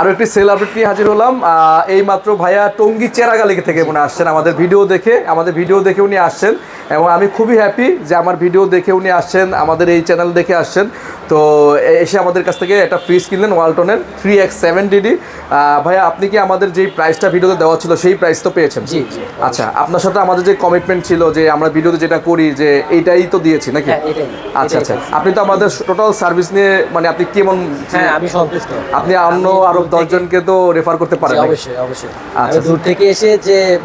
আরও একটি sell update নিয়ে হাজির হলাম। এই মাত্র ভাইয়া টঙ্গি চেরাগালি থেকে মনে আসছেন আমাদের ভিডিও দেখে আমাদের ভিডিও দেখে উনি আসছেন এবং আমি খুবই হ্যাপি যে আমার ভিডিও দেখে উনি আসছেন আমাদের এই চ্যানেল দেখে আসছেন। তো এসে আমাদের কাছ থেকে একটা ফ্রিজ কিনলেন ওয়ালটনের থ্রি এক্স সেভেন ডিডি ভাইয়া আপনি কি আমাদের যেই প্রাইসটা ভিডিওতে দেওয়া ছিল সেই প্রাইস তো পেয়েছেন? জি। আচ্ছা আপনার সাথে আমাদের যে কমিটমেন্ট ছিল যে আমরা ভিডিওতে যেটা করি যে এইটাই তো দিয়েছি নাকি? হ্যাঁ, আচ্ছা আচ্ছা। আপনি তো আমাদের টোটাল সার্ভিস নিয়ে মানে আপনি কেমন হ্যাঁ আমি সন্তুষ্ট। আপনি অন্য আমি আরও দশজনকে তো রেফার করতে পারেন অবশ্যই অবশ্যই। আচ্ছা, দূর থেকে এসে যে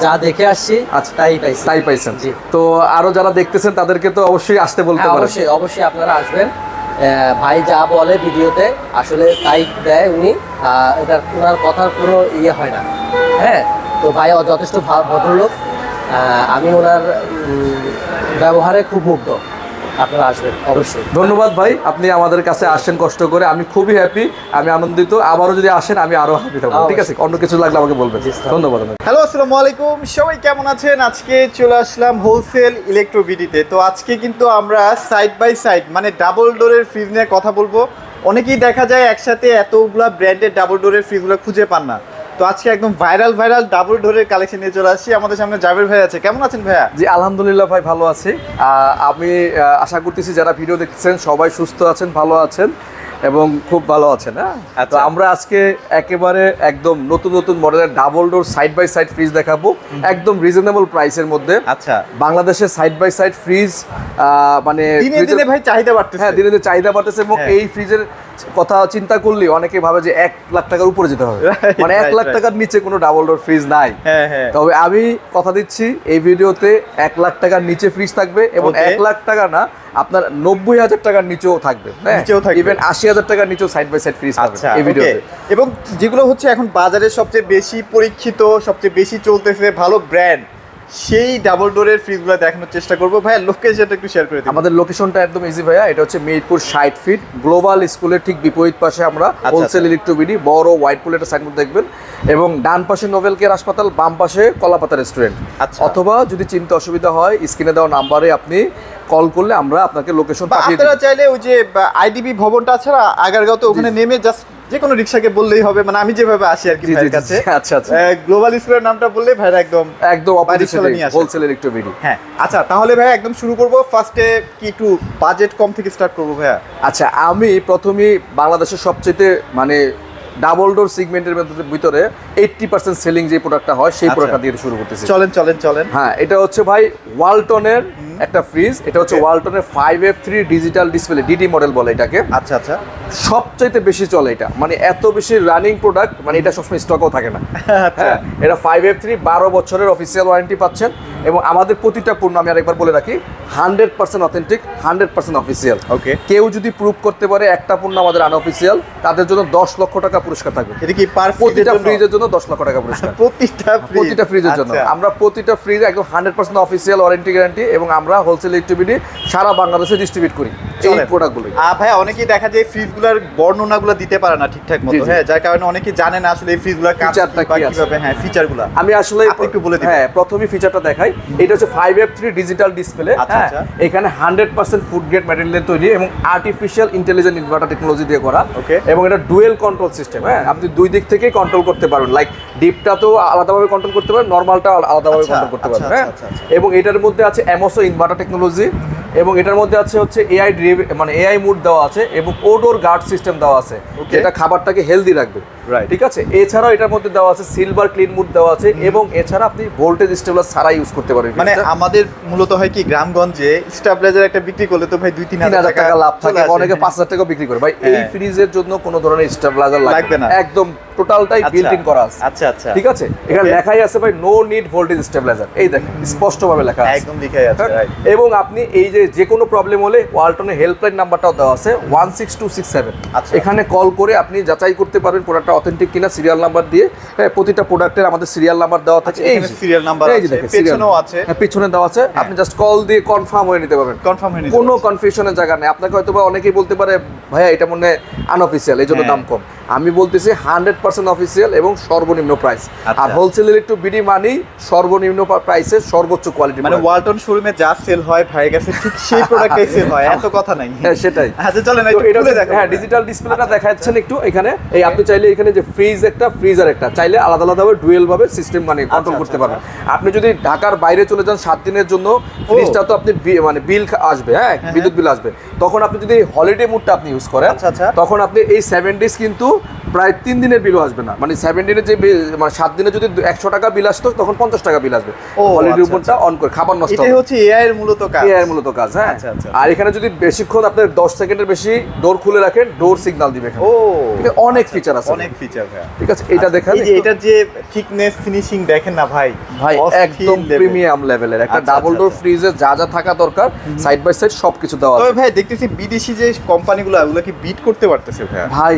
যা- দেখে আসছি আচ্ছা। তাই পাইছি। তাই পাইছেন। জি। তো আরও যারা দেখতেছেন তাদেরকে তো অবশ্যই আসতে বলতে হ্যাঁ, পারেন অবশ্যই অবশ্যই আপনারা আসবেন। ভাই যা বলে ভিডিওতে আসলে তাই দেয় উনি। এটার ওনার কথার কোনো ইয়ে হয় না। হ্যাঁ? তো ভাই যথেষ্ট ভদ্রলোক। আমি ওনার ব্যবহারে খুব মুগ্ধ। আপনারা আসবেন অবশ্যই। ধন্যবাদ ভাই আপনি আমাদের কাছে আসেন কষ্ট করে আমি খুবই হ্যাপি আমি আনন্দিত আবারও যদি আসেন আমি আরও হ্যাপি থাকব। ঠিক আছে অন্য কিছু লাগলে আমাকে বলবেন। ধন্যবাদ হ্যালো আসসালামু আলাইকুম সবাই কেমন আছেন? আজকে চলে আসলাম হোলসেল ইলেকট্রোবিডিতে তো। আজকে কিন্তু আমরা সাইড বাই সাইড মানে ডাবল ডোরের ফ্রিজ নিয়ে কথা বলব। অনেকেই দেখা যায় একসাথে এতগুলা ব্র্যান্ডের ডাবল ডোরের ফ্রিজগুলো খুঁজে পান না। তো আজকে একদম ভাইরাল ভাইরাল ডাবল ডোরের কালেকশন নিয়ে চলে আসছি। আমাদের সামনে জাবের ভাই আছে। কেমন আছেন ভাইয়া? জি আলহামদুলিল্লাহ ভাই ভালো আছি। আমি আশা করতেছি যারা ভিডিও দেখছেন সবাই সুস্থ আছেন ভালো আছেন এবং খুব ভালো আছেন হ্যাঁ? তো আচ্ছা। আমরা আজকে একেবারে একদম নতুন নতুন মডেলের double door side by side fridge দেখাবো। একদম রিজনেবল প্রাইসের মধ্যে। আচ্ছা। বাংলাদেশে সাইড বাই সাইড ফ্রিজ মানে দিনে দিনে ভাই চাহিদা বাড়তেছে। হ্যাঁ দিনে দিনে চাহিদা বাড়তেছে এবং হ্যাঁ। এই ফ্রিজের কথা চিন্তা করলে অনেকে ভাবে যে এক লাখ টাকার উপরে যেতে হবে। মানে এক লাখ টাকার নিচে কোনো ডাবল ডোর ফ্রিজ নাই। হ্যাঁ হ্যাঁ। তবে আমি কথা দিচ্ছি এই ভিডিওতে এক লাখ টাকার নিচে ফ্রিজ থাকবে এবং এক লাখ টাকা না আপনার নব্বই হাজার টাকার নিচেও থাকবে। নিচেও থাকবে। ইভেন আশি হাজার টাকার নিচেও সাইড বাই সাইড ফ্রিজ পাবেন আচ্ছা এই ওকে ভিডিওতে। এবং যেগুলো হচ্ছে এখন বাজারে সবচেয়ে বেশি পরীক্ষিত সবচেয়ে বেশি চলতেছে ভালো ব্র্যান্ড সেই ডাবল ডোরের ফ্রিজগুলো দেখানোর চেষ্টা করব। ভাই লোকেশনটা একটু শেয়ার করে দিন। আমাদের লোকেশনটা একদম ইজি ভাইয়া। এটা হচ্ছে মিরপুর ষাট ফিট গ্লোবাল স্কুলের ঠিক বিপরীত পাশে আমরা হোলসেল ইলেকট্রোবিডি বড় হোয়াইট পুলেটের সাইড মধ্যে দেখবেন। এবং ডান পাশে নোভেল কেয়ার হাসপাতাল বাম পাশে কলাপাতা রেস্টুরেন্ট আচ্ছা। অথবা যদি চিনতে অসুবিধা হয় স্ক্রিনে দেওয়া নাম্বারে আপনি কল করলে আমরা আপনাকে লোকেশন পাঠিয়ে আপনারা চাইলে ওই যে আইডিবি ভবনটা আছে না আগারগাঁওতে ওখানে নেমে জাস্ট যে কোনো রিক্সাকে বললেই হবে মানে আমি যেভাবে আসি আর কি ভাইয়ের কাছে। আচ্ছা, আচ্ছা। গ্লোবাল স্কুলের নামটা বললে ভাইরা একদম একদম বাড়ির নিয়ে আসে। হোলসেলের হোলসেল ইলেকট্রোবিডি হ্যাঁ আচ্ছা তাহলে ভাই একদম শুরু করব। ফার্স্টে কি একটু বাজেট কম থেকে স্টার্ট করব ভাইয়া? আচ্ছা আমি প্রথমে বাংলাদেশের সবচেয়ে মানে ডাবল ডোর সিগমেন্টের ভিতরে এইটটি পার্সেন্ট সেলিং যে প্রোডাক্টটা হয় সেই আচ্ছা। প্রোডাক্টটা দিয়ে শুরু করতেছি। চলেন চলেন চলেন। হ্যাঁ এটা হচ্ছে ভাই ওয়ালটনের একটা ফ্রিজ এটা হচ্ছে. ওয়ালটনের five F three digital display DD model বলে এটাকে। আচ্ছা আচ্ছা। সবচাইতে বেশি চলে এটা। মানে এত বেশি রানিং প্রোডাক্ট মানে এটা সবসময় স্টকও থাকে না। আচ্ছা। হ্যাঁ এটা ফাইভ এফ থ্রি বারো বছরের অফিসিয়াল ওয়ারেন্টি পাচ্ছেন। এবং আমাদের প্রতিটা পণ্য আমি আরেকবার বলে রাখি hundred percent authentic hundred percent official okay কেউ যদি প্রুভ করতে পারে একটা পণ্য আমাদের আনঅফিসিয়াল তাদের জন্য দশ লক্ষ টাকা পুরস্কার থাকবে। এটা কি পার প্রতিটা ফ্রিজের জন্য দশ লক্ষ টাকা পুরস্কার। প্রতিটা প্রতিটা ফ্রিজের জন্য। আচ্ছা। আমরা প্রতিটা ফ্রিজ একদম hundred percent official warranty guarantee এবং আমরা হোলসেল ইলেকট্রিবিটি সারা বাংলাদেশে ডিস্ট্রিবিউট করি এই আহ, ভাই অনেকেই দেখা যায় ফ্রিজগুলোর বর্ণনাগুলো দিতে পারে না ঠিকঠাক মতো। হ্যাঁ যার কারণে অনেকে জানে না আসলে এই ফ্রিজগুলোর কাজ? কীভাবে হ্যাঁ ফিচারগুলো আমি আসলে একটু বলে দিবেন। হ্যাঁ প্রথমে ফিচারটা দেখাই। এটা হচ্ছে five F three digital display আচ্ছা, হ্যাঁ? আচ্ছা। এখানে hundred percent food grade material তৈরি এবং আর্টিফিশিয়াল ইন্টেলিজেন্ট ইনভার্টার টেকনোলজি দিয়ে করা। এবং এটা ডুয়েল কন্ট্রোল সিস্টেম হ্যাঁ? আপনি দুই দিক থেকেই কন্ট্রোল করতে পারবেন। লাইক ডিপটা তো আলাদাভাবে কন্ট্রোল করতে পারবেন নর্মালটা আলাদাভাবে আচ্ছা, কন্ট্রোল করতে আচ্ছা, পারবেন হ্যাঁ? আচ্ছা, আচ্ছা। এবং এটার মধ্যে আছে এমওসো ইনভার্টার টেকনোলজি এবং এটার মধ্যে আছে হচ্ছে এআই মানে এআই মুড দেওয়া আছে এবং ওডোর গার্ড সিস্টেম দেওয়া আছে. যেটা খাবারটাকে হেলদি রাখবে. ঠিক আছে? এছাড়াও এটার মধ্যে দেওয়া আছে সিলভার ক্লিন মুড দেওয়া আছে এবং এছাড়া আপনি ভোল্টেজ স্টেবলার ছাড়া ইউজ করতে পারবেন মানে আমাদের মূলত হয় কি গ্রামগঞ্জে স্টাবলাইজার একটা বিক্রি করলে তো ভাই দুই তিন হাজার টাকা লাভ থাকে অনেকে পাঁচ হাজার টাকা বিক্রি করে। ভাই এই হ্যাঁ। ফ্রিজের জন্য কোনো ধরনের স্টেবলাইজার লাগবে না। একদম টোটালটাই বিল্ট ইন করা আছে। আচ্ছা আচ্ছা। ঠিক আছে? এখানে লেখাই আছে ভাই নো নিড ভোল্টেজ স্টেবলাইজার এই দেখেন স্পষ্টভাবে লেখা আছে। একদম লিখাই আছে হ্যাঁ? এবং আপনি এই যে যে কোনো প্রবলেম হলে ওয়ালটনের হেল্পলাইন নাম্বারটাও দেওয়া আছে one six two six seven আচ্ছা। এখানে কল করে আপনি যাচাই করতে পারবেন প্রোডাক্টটা অথেন্টিক কিনা সিরিয়াল নাম্বার দিয়ে। হ্যাঁ প্রতিটা প্রোডাক্টের আমাদের সিরিয়াল নাম্বার দেওয়া থাকে। আচ্ছা, number এই যে আছে, দেখেন, serial পেছনেও number। আছে। হ্যাঁ পিছনে দেওয়া আছে আপনি জাস্ট কল দিয়ে কনফার্ম হয়ে নিতে পারবেন কনফার্ম হয়নি কোনো কনফিউশনের জায়গা নেই আপনাকে হয়তো অনেকেই বলতে পারে ভাইয়া এটা মনে হয় আনঅফিসিয়াল এই জন্য হ্যাঁ। দাম কম আমি বলতেছি হান্ড্রেড পার্সেন্ট অফিসিয়াল এবং সর্বনিম্ন প্রাইস। আচ্ছা। আর হোলসেল ইলেকট্রিক বিডি মানি সর্বনিম্ন প্রাইসে সর্বোচ্চ কোয়ালিটি মানে ওয়ালটন শোরুমে যা সেল হয় ভাইয়ের কাছে ঠিক সেই প্রোডাক্টই সেল হয় এত কথা নাই। হ্যাঁ সেটাই। আচ্ছা চলেন একটু এটা হ্যাঁ ডিজিটাল ডিসপ্লেটা দেখাচ্ছেন একটু এখানে। এই আপনি চাইলে এখানে যে ফ্রিজ একটা ফ্রিজার একটা চাইলে আলাদা আলাদা ভাবে ডুয়েল ভাবে সিস্টেম মানে কন্ট্রোল আচ্ছা, করতে পারবেন। আপনি যদি ঢাকার বাইরে চলে যান সাত দিনের জন্য ফ্রিজটা তো আপনি মানে বিল আসবে হ্যাঁ বিদ্যুৎ বিল আসবে। তখন আপনি যদি হলিডে মুডটা আপনি ইউজ করেন আচ্ছা, আচ্ছা। তখন আপনি এই সেভেন ডেজ কিন্তু প্রায় তিন দিনের বিলও আসবে না। মানে সেভেন দিনের যে মানে সাত দিনে যদি একশো টাকা বিল আসতো তখন পঞ্চাশ টাকা বিল আসবে। হলিডে আচ্ছা, অন করে খাবার নষ্ট এটাই হচ্ছে এআই এর মূলত কাজ। এআই মূলত কাজ হ্যাঁ। আচ্ছা, আচ্ছা। আর এখানে যদি বেশিক্ষণ আপনার দশ সেকেন্ডের বেশি ডোর খুলে রাখেন ডোর সিগন্যাল দিবে এখানে। ও। অনেক ফিচার আছে। অনেক ফিচার ভাই ঠিক আছে এটা দেখেন এই যে থিকনেস ফিনিশিং দেখেন না ভাই ভাই একদম প্রিমিয়াম লেভেলের একটা আচ্ছা, ডাবল আচ্ছা, ডোর আচ্ছা। ফ্রিজে যা যা থাকা দরকার সাইড বাই সাইড সবকিছু দেওয়া তবে আছে। ভাই দেখতেছি বিদেশি যে কোম্পানিগুলো ওগুলো কি বিট করতে পারতেছে ভাই? ভাই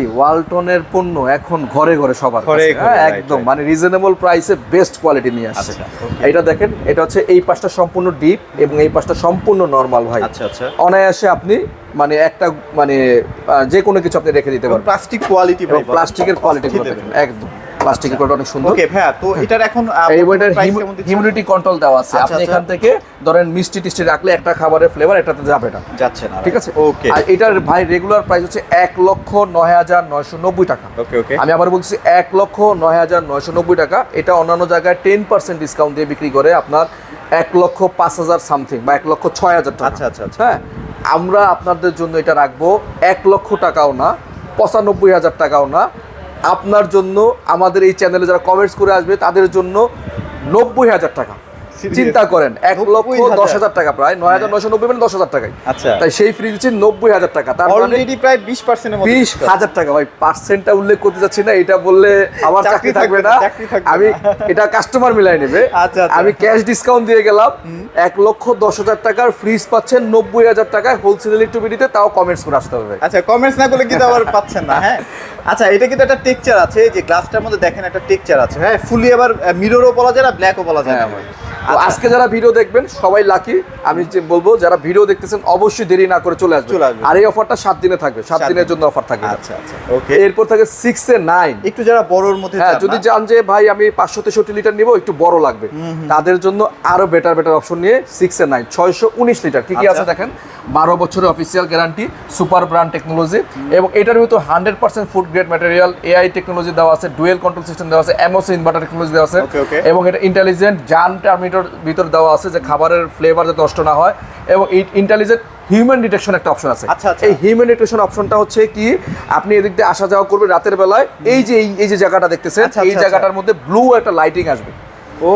ওয়ালটনের পণ্য এখন ঘরে ঘরে সবার হ্যাঁ, একদম মানে রিজনেবল প্রাইসে বেস্ট কোয়ালিটি নিয়ে আসছে। আচ্ছা, এটা দেখেন এটা হচ্ছে এই পাশটা সম্পূর্ণ ডিপ এবং এই পাশটা সম্পূর্ণ নর্মাল ভাই। আচ্ছা আচ্ছা। অনায়াসে আপনি মানে একটা মানে যে কোনো কিছু আপনি রেখে দিতে পারেন প্লাস্টিক কোয়ালিটি প্লাস্টিকের কোয়ালিটি একদম। প্লাস্টিকের কোয়ালিটি অনেক সুন্দর। ওকে ভাইয়া তো এটার এখন এই বইটার? হিউমিডিটি কন্ট্রোল দেওয়া আছে। আচ্ছা, আপনি আচ্ছা। এখান থেকে ধরেন মিষ্টি টিষ্টি রাখলে একটা খাবারের ফ্লেভার এটাতে যাবে না। যাচ্ছে না ঠিক আছে? ওকে আর এটার ভাই রেগুলার প্রাইস হচ্ছে এক লক্ষ নয় হাজার নয়শো নব্বই টাকা। ওকে ওকে আমি আবার বলছি এক লক্ষ নয় হাজার নয়শো নব্বই টাকা। এটা অন্যান্য জায়গায় টেন পার্সেন্ট ডিসকাউন্ট দিয়ে বিক্রি করে আপনার এক লক্ষ পাঁচ হাজার সামথিং বা এক লক্ষ ছয় হাজার টাকা। আচ্ছা, আচ্ছা, আচ্ছা। হ্যাঁ? আমরা আপনাদের জন্য এটা রাখব এক লক্ষ টাকাও না পঁচানব্বই হাজার টাকাও না আপনার জন্য আমাদের এই চ্যানেলে যারা কমেন্টস করে আসবে তাদের জন্য নব্বই হাজার টাকা? চিন্তা করেন এক লক্ষ দশ হাজার টাকা প্রায় নয় হাজার নয়শো নব্বই মানে দশ হাজার টাকায় আচ্ছা। তাই সেই ফ্রিজ হচ্ছে নব্বই হাজার টাকা তার মানে অলরেডি প্রায় বিশ পার্সেন্টের মতো বিশ হাজার টাকা। ভাই পার্সেন্টটা উল্লেখ করতে চাচ্ছি না এটা বললে আমার চাকরি থাকবে না, আমি এটা কাস্টমার মিলাই নেবে। আচ্ছা, আচ্ছা। আমি ক্যাশ ডিসকাউন্ট দিয়ে গেলাম। এক লক্ষ দশ হাজার টাকার ফ্রিজ পাচ্ছেন নব্বই হাজার টাকায় হোলসেল ইলেকট্রিবিটিতে তাও কমেন্টস করে আসতে হবে। আচ্ছা কমেন্টস না করলে কিন্তু আবার পাচ্ছেন না হ্যাঁ? আচ্ছা এটা কিন্তু একটা টেক্সচার আছে যে গ্লাসটার মধ্যে দেখেন একটা টেক্সচার আছে হ্যাঁ? ফুলি আবার মিররও বলা যায় না ব্ল্যাকও বলা যায় না। হ্যাঁ আজকে যারা ভিডিও দেখবেন সবাই লাকি আমি যে বলব যারা ভিডিও দেখতেছেন অবশ্যই দেরি না করে চলে আসবে আর এই অফারটা সাত দিনে থাকবে। সাত দিনের জন্য অফার থাকবে আচ্ছা আচ্ছা ওকে এরপর থাকে সিক্স এ নাইন একটু যারা বড়র মধ্যে হ্যাঁ যদি না? চান যে ভাই আমি পাঁচশো তেষট্টি লিটার নিবো একটু বড় লাগবে। তাদের জন্য আরও বেটার বেটার অপশন নিয়ে সিক্স এ নাইন ছয়শো উনিশ লিটার কি কি আছে আচ্ছা। দেখেন? বারো বছরের official guarantee super brand technology এবং এটার ভিতর hundred percent food grade material AI technology দেওয়া আছে ডুয়েল কন্ট্রোল সিস্টেম দেওয়া আছে এমওসি ইনভার্টার টেকনোলজি দেওয়া আছে. এবং এটা ইন্টেলিজেন্ট জান টার্মিটার ভিতর দেওয়া আছে যে খাবারের ফ্লেভার যাতে নষ্ট না হয় এবং ইন্টেলিজেন্ট হিউম্যান ডিটেকশন একটা অপশন আছে। আচ্ছা, আচ্ছা। এই হিউম্যান ডিটেকশন অপশনটা হচ্ছে কি আপনি এদিক দিয়ে আসা যাওয়া করবেন রাতের বেলায়। এই যে এই- যে জায়গাটা দেখতেছেন আচ্ছা, এই আচ্ছা, জায়গাটার মধ্যে ব্লু একটা লাইটিং আসবে।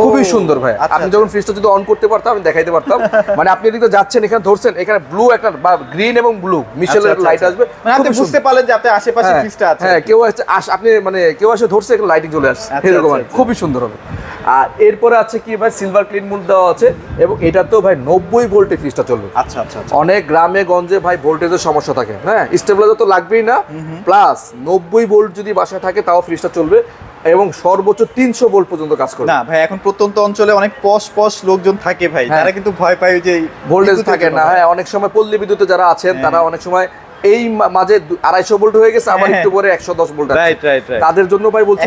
খুবই সুন্দর ভাই। আপনি। যখন ফ্রিজটা যদি অন করতে পারতাম আমি দেখাইতে পারতাম। মানে আপনি এদিকে যাচ্ছেন এখানে ধরছেন এখানে ব্লু একটা বা গ্রিন এবং ব্লু মিশেলের লাইট আসবে। মানে আপনি বুঝতে পারলেন যে আপনার আশেপাশে হ্যাঁ, ফ্রিজটা আছে। হ্যাঁ কেউ আছে আস- আপনি মানে কেউ আসে ধরছে এখানে লাইটিং চলে আসছে। এরকম। খুবই সুন্দর হবে। আর এরপরে আছে কি ভাই? সিলভার ক্লিন মুড দেওয়া আছে এবং এটা তো ভাই নব্বই ভোল্টে ফ্রিজটা চলবে। আচ্ছা আচ্ছা আচ্ছা। অনেক গ্রামে গঞ্জে ভাই ভোল্টেজের সমস্যা থাকে। হ্যাঁ স্টেবিলাইজার তো লাগবেই না। প্লাস নব্বই ভোল্ট যদি বাসায় থাকে তাও ফ্রিজটা চলবে এবং সর্বোচ্চ তিনশো ভোল্ট পর্যন্ত কাজ করবে। না ভাই এখন প্রত্যন্ত অঞ্চলে অনেক পশ পশ লোকজন থাকে ভাই। হ্যাঁ। তারা কিন্তু ভয় পায় যে ভোল্টেজ থাকে না। হ্যাঁ অনেক সময় পল্লী বিদ্যুতে যারা আছেন তারা অনেক সময় এই মাঝে আড়াইশো ভোল্ট হয়ে গেছে আবার হ্যাঁ। একটু পরে একশো দশ ভোল্ট. তাদের জন্য ভাই বলছি।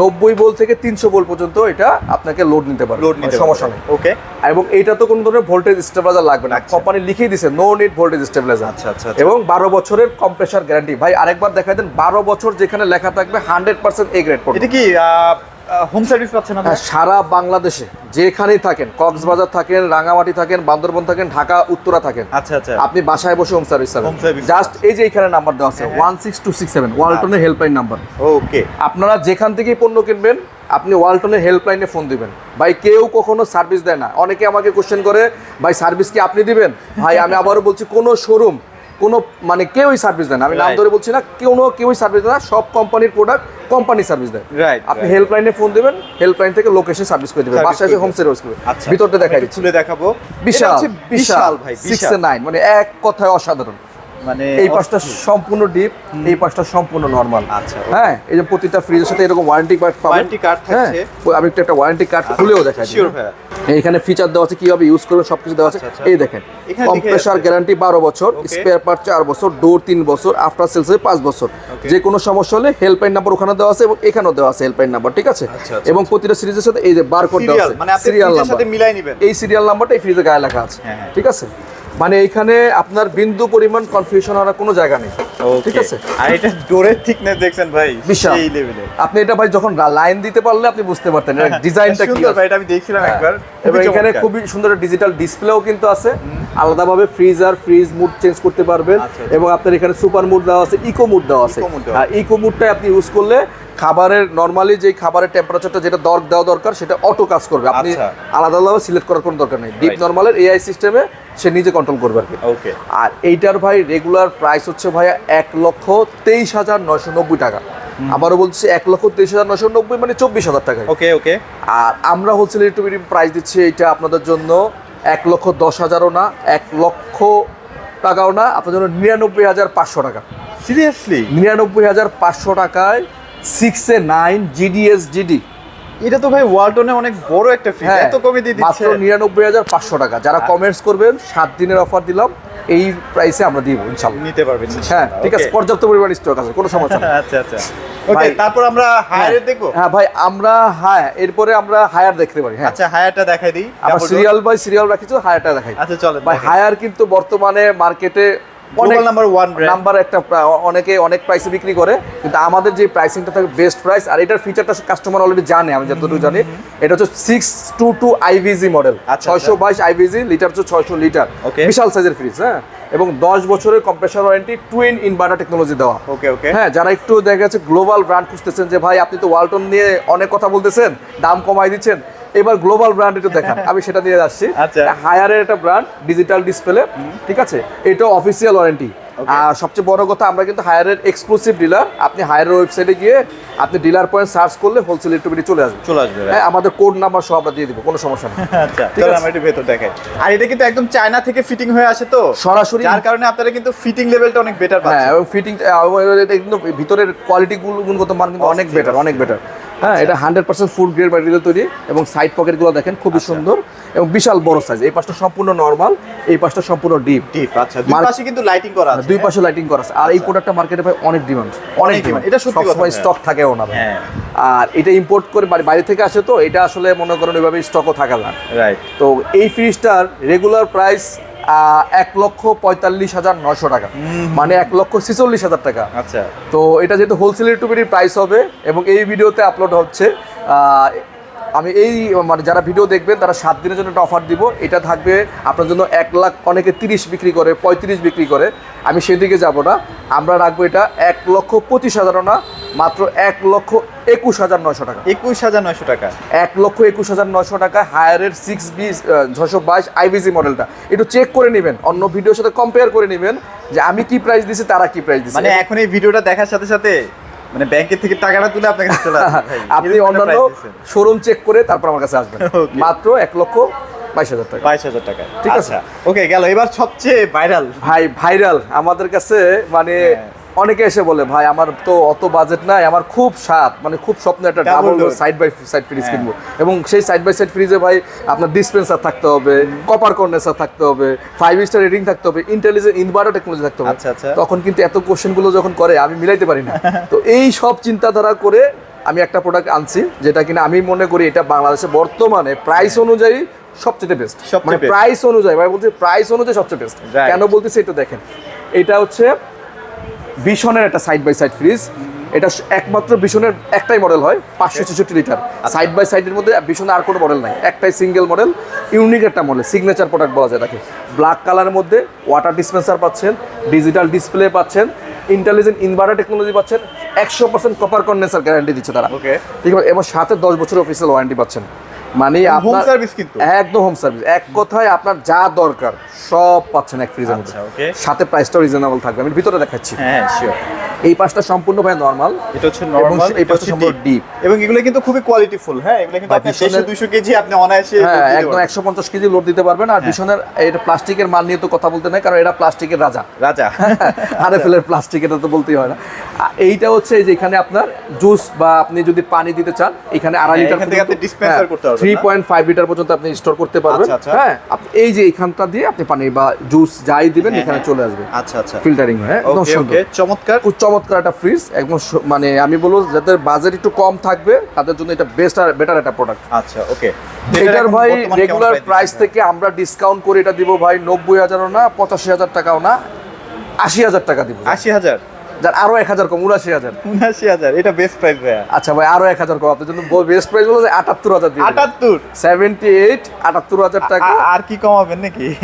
নব্বই ভোল্ট থেকে তিনশো ভোল্ট পর্যন্ত এটা আপনাকে লোড নিতে পারবে লোড নিতে সমস্যা নেই ওকে এবং এটা তো কোনো ধরনের ভোল্টেজ স্টেবিলাইজার লাগবে না আচ্ছা। কোম্পানি লিখেই দিছে নো নিড ভোল্টেজ স্টেবিলাইজার আচ্ছা, আচ্ছা, আচ্ছা। এবং বারো বছরের কম্প্রেসার গ্যারান্টি ভাই আরেকবার দেখাই দেন বারো বছর যেখানে লেখা থাকবে হান্ড্রেড পার্সেন্ট এ গ্রেড এটা কি হোম সার্ভিস পাচ্ছেন না হ্যাঁ, সারা বাংলাদেশে যেখানেই থাকেন কক্সবাজার থাকেন রাঙামাটি থাকেন বান্দরবন থাকেন ঢাকা উত্তরা থাকেন আচ্ছা আচ্ছা। আপনি বাসায় বসে হোম সার্ভিস service জাস্ট এই যে এখানে নাম্বার দেওয়া আছে one six two six seven ওয়ালটনের helpline number okay আপনারা যেখান থেকেই পণ্য কিনবেন আপনি ওয়ালটনের হেল্পলাইনে ফোন দিবেন। ভাই কেউ কখনো সার্ভিস দেয় না। অনেকে আমাকে কোশ্চেন করে ভাই সার্ভিস কি আপনি দিবেন? ভাই আমি আবারও বলছি কোনো শোরুম কোনো মানে কেউই সার্ভিস দেন আমি নাম ধরে বলছি না কোনো কেউই সার্ভিস দেয় না সব কোম্পানির প্রোডাক্ট কোম্পানি সার্ভিস দেয়। রাইট আপনি হেল্পলাইনে ফোন দেবেন হেল্পলাইন থেকে লোকেশন সার্ভিস করে দেবেন। বাসা বাসায় করে হোম। সার্ভিস করবে আচ্ছা ভিতরটা দেখাই দিচ্ছি। খুলে দেখাবো। বিশাল বিশাল ভাই সিক্স বিশাল নাইন মানে এক কথায় অসাধারণ। মানে এই পাশটা সম্পূর্ণ ডিপ এই পাশটা সম্পূর্ণ নর্মাল আচ্ছা, হ্যাঁ এই যে প্রতিটা ফ্রিজের সাথে এরকম ওয়ারেন্টি কার্ড card হ্যাঁ থাকছে। আমি একটা ওয়ারেন্টি কার্ড খুলেও দেখাই হ্যাঁ। ভাইয়া। এইখানে ফিচার দেওয়া আছে কীভাবে ইউজ করবেন সবকিছু দেওয়া আছে। আচ্ছা, আচ্ছা। এই দেখেন কম্প্রেসার গ্যারান্টি বারো বছর স্পেয়ার পার্ট চার বছর ডোর তিন বছর আফটার সেলস পাঁচ বছর। যে কোনো সমস্যা হলে হেল্পলাইন নাম্বার ওখানে দেওয়া আছে এবং এখানেও দেওয়া আছে হেল্পলাইন নাম্বার ঠিক আছে? আচ্ছা, আচ্ছা, এবং প্রতিটা সিরিজের সাথে এই যে বারকোড দেওয়া আছে মানে সিরিয়াল নাম্বার মিলাই নিবেন। এই সিরিয়াল নাম্বারটা এই ফ্রিজের গায়ে লেখা আছে। হ্যাঁ, হ্যাঁ। ঠিক আছে? মানে এখানে আপনার বিন্দু পরিমাণ কনফিউশন হওয়ার কোনো জায়গা নেই। ঠিক আছে? আর এটা ডোরের থিকনেস দেখছেন ভাই বিশাল। এই লেভেলের আপনি এটা ভাই যখন লাইন দিতে পারলে আপনি বুঝতে পারতেন ডিজাইনটা কি সুন্দর ভাই এটা আমি দেখছিলাম একবার। এবং এখানে। খুবই সুন্দর ডিজিটাল ডিসপ্লেও কিন্তু আছে। আলাদাভাবে ফ্রিজার ফ্রিজ মুড চেঞ্জ করতে পারবেন। আচ্ছা, আচ্ছা। এবং আপনার এখানে সুপার মুড দেওয়া আছে ইকো মুড দেওয়া আছে। আর ইকো মুডটা আপনি ইউজ করলে খাবারের নর্মালি যে খাবারের টেম্পারেচারটা যেটা দর দেওয়া দরকার সেটা অটো কাজ করবে। আপনি আচ্ছা। আলাদা আলাদা সিলেক্ট করার কোনো দরকার নেই। ডিপ. নর্মালের এআই সিস্টেমে সে নিজে কন্ট্রোল করবে আর কি। ওকে আর এইটার ভাই রেগুলার প্রাইস হচ্ছে ভাইয়া এক লক্ষ তেইশ হাজার নয়শো নব্বই টাকা। আবারও বলছি এক লক্ষ তেইশ হাজার নয়শো নব্বই মানে চব্বিশ হাজার টাকা ওকে ওকে আর আমরা হোলসেল একটু প্রাইস দিচ্ছি এটা আপনাদের জন্য এক লক্ষ দশ হাজারও না এক লক্ষ টাকাও না আপনার জন্য নিরানব্বই হাজার পাঁচশো টাকা। সিরিয়াসলি নিরানব্বই হাজার পাঁচশো টাকায় six A nine GDS GD এটা তো ভাই ওয়ালটনে অনেক বড় একটা ফ্রিজ হ্যাঁ এত কমে দিয়ে দিচ্ছে। মাত্র নিরানব্বই হাজার পাঁচশো টাকা। যারা কমেন্টস করবেন সাত দিনের অফার দিলাম এই প্রাইসে আমরা দিব ইনশাল্লাহ। নিতে পারবেন হ্যাঁ ঠিক আছে পর্যাপ্ত পরিমাণ স্টক আছে কোনো সমস্যা নেই। আচ্ছা আচ্ছা। ওকে তারপর আমরা হায়ার দেখব? হ্যাঁ ভাই আমরা হ্যাঁ এরপরে আমরা হায়ার দেখতে পারি হ্যাঁ। আচ্ছা হায়ারটা দেখাই দিই। আমরা সিরিয়াল বাই সিরিয়াল রাখিছো হায়ারটা দেখাই। আচ্ছা চলেন ভাই হায়ার কিন্তু বর্তমানে মার্কেটে অনেক নাম্বার ওয়ান নাম্বার একটা অনেকে অনেক প্রাইসে বিক্রি করে কিন্তু আমাদের যে প্রাইসিংটা থাকে বেস্ট প্রাইস আর এটার ফিচারটা কাস্টমার অলরেডি জানে আমি যতটুকু জানি। এটা হচ্ছে six two two IVG model ছয়শো বাইশ আইভিজি লিটার হচ্ছে ছয়শো লিটার বিশাল সাইজের ফ্রিজ হ্যাঁ? এবং দশ বছরের compressor warranty twin inverter technology দেওয়া। ওকে ওকে হ্যাঁ যারা একটু দেখা যাচ্ছে গ্লোবাল ব্র্যান্ড খুঁজতেছেন যে ভাই আপনি তো ওয়ালটন নিয়ে অনেক কথা বলতেছেন দাম কমাই দিচ্ছেন। এবার গ্লোবাল ব্র্যান্ড একটু দেখান। আমি সেটা নিয়ে যাচ্ছি। আচ্ছা। হায়ারের একটা ব্র্যান্ড ডিজিটাল ডিসপ্লে ঠিক আছে? এটা অফিসিয়াল ওয়ারেন্টি আর সবচেয়ে বড় কথা আমরা কিন্তু হায়ারের এক্সক্লুসিভ ডিলার আপনি হায়ারের ওয়েবসাইটে গিয়ে আপনি ডিলার পয়েন্ট সার্চ করলে হোলসেল ইলেকট্রিবিটি চলে আসবে। চলে আসবে হ্যাঁ আমাদের কোড নাম্বার সব আমরা দিয়ে দিব কোনো সমস্যা নেই। আচ্ছা আছে। আমরা একটু ভেতর দেখাই। আর এটা কিন্তু একদম চায়না থেকে ফিটিং হয়ে আসে তো? সরাসরি যার কারণে আপনারা কিন্তু ফিটিং লেভেলটা অনেক বেটার হ্যাঁ পাচ্ছেন। এবং ফিটিং কিন্তু ভিতরের কোয়ালিটি গুণগত মান কিন্তু অনেক বেটার অনেক বেটার হ্যাঁ এটা hundred percent food grade material তৈরি এবং সাইড পকেটগুলো দেখেন খুবই আচ্ছা। সুন্দর এবং বিশাল বড় সাইজ এই পাশটা সম্পূর্ণ নর্মাল এই পাশটা সম্পূর্ণ ডিপ ডিপ আচ্ছা। দুই পাশে কিন্তু লাইটিং করা আছে। দুই পাশে লাইটিং করা আছে। আর এই প্রোডাক্টটা মার্কেটে ভাই অনেক ডিমান্ড অনেক ডিমান্ড এটা সত্যি কথা। ভাই। স্টক থাকেও না হ্যাঁ। আর এটা ইম্পোর্ট করে বাইরে থেকে আসে তো এটা আসলে মনে করেন ওইভাবে স্টকও থাকা যায় রাইট তো এই ফ্রিজটার রেগুলার প্রাইস এক লক্ষ পঁয়তাল্লিশ হাজার নশো টাকা। মানে এক লক্ষ ছিচল্লিশ হাজার টাকা। আচ্ছা। তো এটা যেহেতু হোলসেলের টুবিটির প্রাইস হবে এবং এই ভিডিওতে আপলোড হচ্ছে আমি এই মানে যারা ভিডিও দেখবেন তারা সাত দিনের জন্য একটা অফার দিব। এটা থাকবে আপনার জন্য এক লাখ অনেকে তিরিশ বিক্রি করে পঁয়ত্রিশ বিক্রি করে। আমি সেদিকে যাব না। আমরা রাখব এটা এক লক্ষ পঁচিশ হাজারও না মাত্র এক লক্ষ একুশ হাজার নয়শো টাকা। একুশ হাজার নয়শো টাকা। এক লক্ষ একুশ হাজার নয়শো টাকা হায়ারের সিক্স বি ছশো বাইশ আইবিজি মডেলটা একটু চেক করে নেবেন অন্য ভিডিওর সাথে কম্পেয়ার করে নেবেন যে আমি কি প্রাইস দিছি তারা কি প্রাইস দিচ্ছে মানে এখন এই ভিডিওটা দেখার সাথে সাথে মানে ব্যাংকের থেকে টাকাটা তুলে আপনার কাছে চলে আপনি অন্যান্য শোরুম চেক করে তারপর আমার কাছে আসবেন। মাত্র এক লক্ষ বাইশ হাজার টাকা। বাইশ হাজার টাকা। ঠিক আছে। ওকে গেল। এবার সবচেয়ে ভাইরাল ভাই ভাইরাল আমাদের কাছে মানে হ্যাঁ। অনেকে এসে বলে ভাই আমার তো অত বাজেট নাই আমার খুব স্বাদ মানে খুব স্বপ্ন একটা double door। Side by side fridge হ্যাঁ। কিনবো। এবং সেই সাইড বাই সাইড ফ্রিজে ভাই আপনার ডিসপেন্সার থাকতে হবে কপার কন্ডেন্সার থাকতে হবে ফাইভ স্টার রেটিং থাকতে হবে ইন্টেলিজেন্ট ইনভার্টার টেকনোলজি থাকতে হবে। আচ্ছা, আচ্ছা। তখন কিন্তু এত কোশ্চেনগুলো যখন করে আমি মিলাইতে পারি না। তো এই সব চিন্তাধারা করে আমি একটা প্রোডাক্ট আনছি যেটা কিনা আমি মনে করি এটা বাংলাদেশে বর্তমানে প্রাইস অনুযায়ী সবচেয়ে বেস্ট মানে প্রাইস অনুযায়ী ভাই বলছি প্রাইস অনুযায়ী সবচেয়ে বেস্ট কেন বলতেছি এটা দেখেন এটা হচ্ছে বিশনের একটা সাইড বাই সাইড ফ্রিজ এটা একমাত্র বিশনের একটাই মডেল হয় পাঁচশো ছেষট্টি লিটার সাইড বাই সাইডের মধ্যে বিশনে আর কোনো মডেল নাই একটাই সিঙ্গেল মডেল ইউনিক একটা মডেল সিগনেচার প্রোডাক্ট বলা যায় তাকে। ব্ল্যাক কালারের মধ্যে ওয়াটার ডিসপেন্সার পাচ্ছেন ডিজিটাল ডিসপ্লে পাচ্ছেন ইন্টেলিজেন্ট ইনভার্টার টেকনোলজি পাচ্ছেন একশো পার্সেন্ট কপার কন্ডেন্সার গ্যারান্টি দিচ্ছে তারা. ঠিক আছে এবং সাথে দশ বছর অফিসিয়াল ওয়ারেন্টি পাচ্ছেন। মানে আপনার service কিন্তু। একদম হোম সার্ভিস এক কথায় আপনার যা দরকার সব পাচ্ছেন এক ফ্রিজের মধ্যে। আচ্ছা, সাথে প্রাইসটাও রিজনেবল থাকবে। আমি ভিতরে দেখাচ্ছি। হ্যাঁ শিওর এই পাশটা সম্পূর্ণ ভাই নর্মাল এটা হচ্ছে নরমাল এই পাশটা সম্পূর্ণ ডিপ এবং এগুলো কিন্তু খুবই কোয়ালিটিফুল হ্যাঁ? এগুলো কিন্তু আপনি ভীষণের- দেড়শো দুশো কেজি আপনি অনায়াসে হ্যাঁ একদম পারবেন। একশো পঞ্চাশ কেজি লোড দিতে পারবেন। আর ভীষণের এটা প্লাস্টিকের মাল নিয়ে তো কথা বলতে নাই কারণ এটা প্লাস্টিকের রাজা। রাজা। হারে ফেলের প্লাস্টিক এটা তো বলতেই হয় না। এইটা হচ্ছে যে এখানে আপনার জুস বা আপনি যদি পানি দিতে চান এখানে আড়াই হ্যাঁ, লিটার থেকে আপনি dispenser করতে পারবেন, থ্রি পয়েন্ট ফাইভ লিটার পর্যন্ত আপনি স্টোর করতে পারবেন। আচ্ছা, আচ্ছা। হ্যাঁ এই যে এখানটা দিয়ে আপনি পানি বা জুস যাই দিবেন হ্যাঁ, এখানে হ্যাঁ। চলে আসবে। আচ্ছা আচ্ছা। ফিল্টারিং হয়ে একদম সুন্দর। চমৎকার। খুব চমৎকার একটা ফ্রিজ একদম মানে আমি বলব যাদের বাজেট একটু কম থাকবে তাদের জন্য এটা বেস্ট আর বেটার একটা প্রোডাক্ট আচ্ছা ওকে এটার ভাই রেগুলার প্রাইস থেকে আমরা ডিসকাউন্ট করে এটা দিব ভাই নব্বই হাজারও না পঁচাশি হাজার টাকাও না আশি হাজার টাকা দিব। আশি হাজার? যার আরও এক হাজার কম উনাশি হাজার। উনআশি হাজার এটা বেস্ট প্রাইস ভাইয়া। আচ্ছা ভাই আরও এক হাজার কম আপনার জন্য বেস্ট প্রাইস বলো আটাত্তর হাজার দিয়ে আটাত্তর? সেভেন্টি এইট আটাত্তর হাজার টাকা। আর কি কমাবেন নাকি?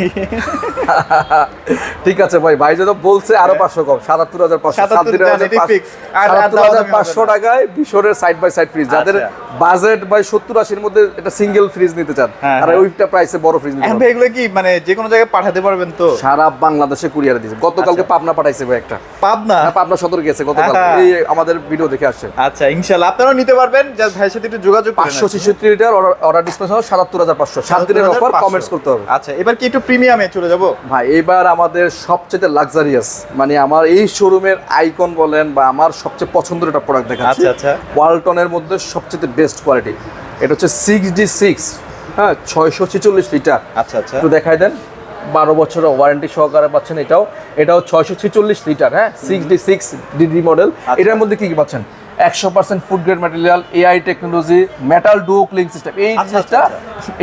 ঠিক আছে ভাই ভাই বলছে আরও পাঁচশো কম সাতাত্তর হাজার পাঁচশো 77 জান, এটি fix। আর- আর সাতাত্তর হাজার পাঁচশো টাকায় বিশরের সাইড বাই সাইড ফ্রিজ যাদের আচ্ছা। বাজেট ভাই সত্তর আশির মধ্যে এটা সিঙ্গেল ফ্রিজ নিতে চান হ্যাঁ, আর হ্যাঁ। ওইটা প্রাইসে বড় ফ্রিজ নিতে এগুলো কি মানে যে কোনো জায়গায় পাঠাতে পারবেন তো? সারা বাংলাদেশে কুরিয়ারে দিয়েছে গতকালকে পাবনা পাঠাইছে ভাই একটা। পাবনা? হ্যাঁ, পাবনা সদর গেছে গতকাল। এই আমাদের ভিডিও দেখে আসছে। আচ্ছা ইনশাল্লাহ আপনারাও নিতে পারবেন। জাস্ট ভাইয়ের সাথে একটু যোগাযোগ পাঁচশো ছেষট্টি লিটার অর্ডার ডিসপেন্স হলো সাতাত্তর হাজার পাঁচশো। সাত দিনের অফার কমেন্টস করতে হবে। আচ্ছা এবার কি একটু প্রিমিয়ামে চলে যাব? ভাই এবার আমাদের সবচেয়ে লাক্সারিয়াস মানে আমার এই শোরুমের আইকন বলেন বা আমার সবচেয়ে পছন্দের একটা প্রোডাক্ট দেখাচ্ছি। আচ্ছা, আচ্ছা। ওয়ালটনের মধ্যে সবচেয়ে বেস্ট কোয়ালিটি এটা হচ্ছে সিক্স ডি সিক্স হ্যাঁ ছয়শো ছেচল্লিশ লিটার আচ্ছা আচ্ছা। একটু দেখাই দেন। বারো বছরের ওয়ারেন্টি সহকারে পাচ্ছেন এটাও। এটাও ছয়শো ছেচল্লিশ লিটার হ্যাঁ? Six D six DD model এটার মধ্যে কি কি পাচ্ছেন? একশো percent food grade material AI technology metal duo clean system এই আচ্ছা, জিনিসটা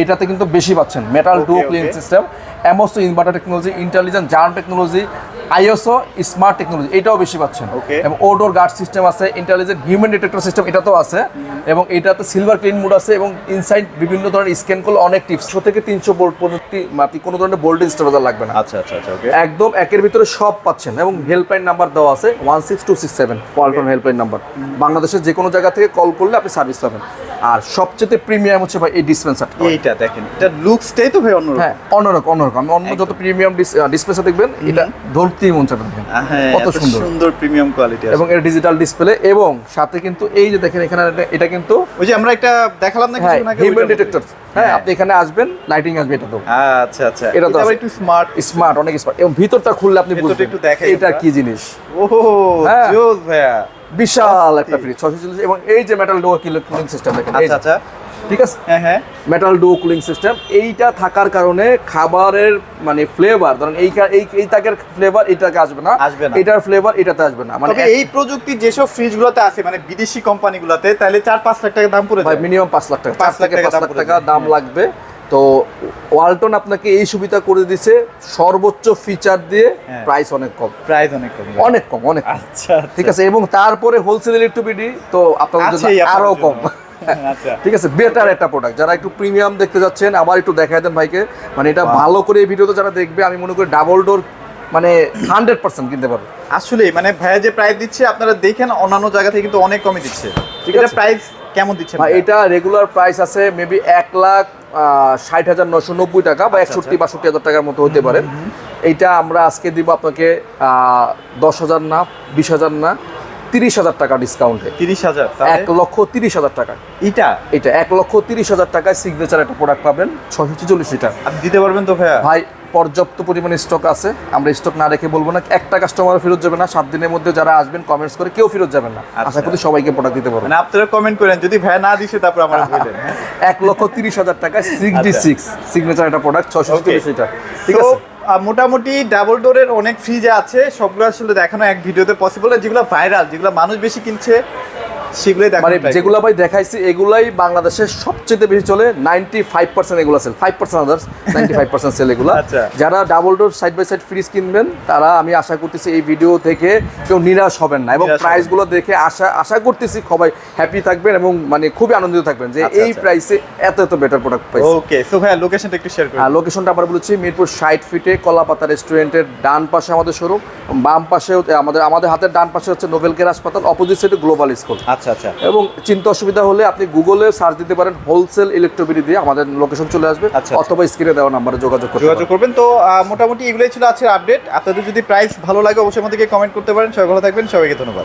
এটাতে কিন্তু বেশি পাচ্ছেন মেটাল ডু ডুও ক্লিং সিস্টেম অ্যামোসো inverter technology intelligent জার্ন technology ISO smart technology এটাও বেশি পাচ্ছেন. এবং ওডোর গার্ড সিস্টেম আছে ইন্টেলিজেন্ট হিউম্যান ডিটেক্টর সিস্টেম এটাতেও আছে। এবং এটাতে সিলভার ক্লিন মোড আছে এবং ইনসাইড বিভিন্ন ধরনের স্ক্যান করলে অনেক টিপস থেকে তিনশো ভোল্ট পর্যন্ত আপনি কোনো ধরনের ভোল্টেজ স্টেবিলাইজার লাগবে না। আচ্ছা আচ্ছা আচ্ছা ওকে। একদম একের ভিতরে সব পাচ্ছেন এবং হেল্পলাইন নাম্বার দেওয়া আছে one six two six seven Walton helpline number বাংলাদেশের যে কোনো জায়গা থেকে কল করলে আপনি সার্ভিস পাবেন। আর সবচেয়ে প্রিমিয়াম হচ্ছে ভাই এই ডিসপেন্সারটা এইটা দেখেন এটা লুকসটাই তো ভাই অন্যরকম। হ্যাঁ অন্যরকম অন্যরকম। আমি অন্য যত প্রিমিয়াম ডিসপ্লেসে দেখবেন এটা ধরতেই মন দেখেন হ্যাঁ কত সুন্দর। সুন্দর প্রিমিয়াম কোয়ালিটি এবং এর ডিজিটাল ডিসপ্লে এবং সাথে কিন্তু এই যে দেখেন এখানে এটা কিন্তু ওই যে আমরা একটা দেখালাম না হ্যাঁ আগে হিউম্যান ডিটেক্টর হ্যাঁ আপনি এখানে আসবেন লাইটিং আসবে এটা তো। আচ্ছা আচ্ছা। এটা তো একটু স্মার্ট স্মার্ট অনেক স্মার্ট এবং ভিতরটা খুললে আপনি বুঝবেন একটু দেখেন এটা কি জিনিস। ওহো হ্যাঁ। জোস ভাইয়া। বিশাল একটা ফ্রিজ ছশো চল্লিশ এবং এই যে মেটাল ডোর কুলিং সিস্টেম দেখেন আচ্ছা আচ্ছা। ঠিক আছে? হ্যাঁ হ্যাঁ। মেটাল ডো কুলিং সিস্টেম এইটা থাকার কারণে খাবারের মানে ফ্লেভার ধরেন এই এই এই তাকের ফ্লেভার এটাকে আসবে না। আসবে না। এটার ফ্লেভার এটাতে আসবে না। মানে এই প্রযুক্তি যেসব ফ্রিজগুলোতে আছে মানে বিদেশি কোম্পানিগুলোতে তাহলে চার পাঁচ লাখ টাকা দাম পড়ে ভাই যায়। মিনিমাম পাঁচ লাখ টাকা পাঁচ লাখ টাকা পাঁচ লাখ টাকা দাম লাগবে। তো ওয়ালটন আপনাকে এই সুবিধা করে দিছে সর্বোচ্চ ফিচার দিয়ে হ্যাঁ। প্রাইস অনেক কম। প্রাইস অনেক কম অনেক কম অনেক আচ্ছা ঠিক আছে এবং তারপরে হোলসেল ইলেকট্রিবিটি তো আপনাদের জন্য আরও কম। আচ্ছা। ঠিক আছে বেটার একটা প্রোডাক্ট যারা একটু প্রিমিয়াম দেখতে যাচ্ছেন আবার একটু দেখায় দেন ভাইকে। মানে এটা ভালো করে এই ভিডিওতে যারা দেখবে আমি মনে করি ডাবল ডোর মানে হান্ড্রেড পার্সেন্ট কিনতে পারবে। আসলে মানে ভাইয়া যে প্রাইস দিচ্ছে আপনারা দেখেন অন্যান্য জায়গা থেকে কিন্তু অনেক কমে দিচ্ছে। ঠিক আছে। প্রাইস কেমন দিচ্ছে ভাই এটা রেগুলার প্রাইস আছে মেবি এক লাখ ষাট হাজার নশো নব্বই টাকা বা আচ্ছা, একষট্টি বাষট্টি হাজার টাকার মতো হতে পারে। এইটা আমরা আজকে দিব আপনাকে দশ হাজার না বিশ হাজার না তিরিশ হাজার টাকা ডিসকাউন্টে তিরিশ হাজার এক লক্ষ তিরিশ হাজার টাকা। এটা এটা এক লক্ষ তিরিশ হাজার টাকায় সিগনেচার একটা প্রোডাক্ট পাবেন ছশো ছেচল্লিশ লিটার। আপনি দিতে পারবেন তো ভাই পর্যাপ্ত পরিমাণে স্টক আছে আমরা স্টক না রেখে বলব না একটা কাস্টমার ফেরত যাবে না সাত দিনের মধ্যে যারা আসবেন কমেন্টস করে কেউ ফেরত যাবেন না আশা আচ্ছা। করি সবাইকে প্রোডাক্ট দিতে পারব মানে আপনারা কমেন্ট করেন যদি ভাইয়া না দিছে তারপর আমার বললেন হ্যাঁ? এক লক্ষ তিরিশ হাজার টাকা সিক্স ডি আচ্ছা। সিক্স সিগনেচার একটা প্রোডাক্ট ছশো. তিরিশ লিটার ঠিক আছে মোটামুটি ডাবল ডোরের অনেক ফ্রিজ আছে সবগুলো আসলে দেখানো এক ভিডিওতে পসিবল না যেগুলো ভাইরাল যেগুলো মানুষ বেশি কিনছে সেগুলোই মানে যেগুলো ভাই দেখাইছি এগুলাই বাংলাদেশের সবচেয়ে বেশি চলে নাইনটি ফাইভ পার্সেন্ট এগুলো sale five percent others ninety five percent sale এগুলো আচ্ছা। যারা double door side by side fridge কিনবেন তারা আমি আশা করতেছি এই ভিডিও থেকে কেউ নিরাশ হবেন না এবং। প্রাইসগুলো দেখে আশা আশা করতেছি সবাই হ্যাপি থাকবেন এবং মানে খুবই আনন্দিত থাকবেন যে আচ্ছা, এই আচ্ছা। প্রাইসে এত এত বেটার প্রোডাক্ট পাইছি ওকে সো ভাইয়া লোকেশনটা একটু শেয়ার করুন লোকেশনটা আবার বলেছি মিরপুর ষাট ফিটে কলাপাতা রেস্টুরেন্টের ডান পাশে আমাদের শোরুম বাম পাশে আমাদের আমাদের হাতের ডান পাশে হচ্ছে নোবেল কেয়ার হাসপাতাল অপোজিট সাইডে গ্লোবাল স্কুল আচ্ছা আচ্ছা। এবং চিন্তা অসুবিধা হলে আপনি গুগলে সার্চ দিতে পারেন হোলসেল ইলেকট্রোবিডি দিয়ে আমাদের লোকেশন চলে আসবে আচ্ছা, অথবা স্ক্রিনে দেওয়া নাম্বারে যোগাযোগ করবেন যোগাযোগ করবেন। তো মোটামুটি এগুলোই ছিল আজকের আপডেট আপনাদের যদি প্রাইস ভালো লাগে অবশ্যই আমাদেরকে কমেন্ট করতে পারেন। সবাই ভালো থাকবেন। সবাইকে ধন্যবাদ।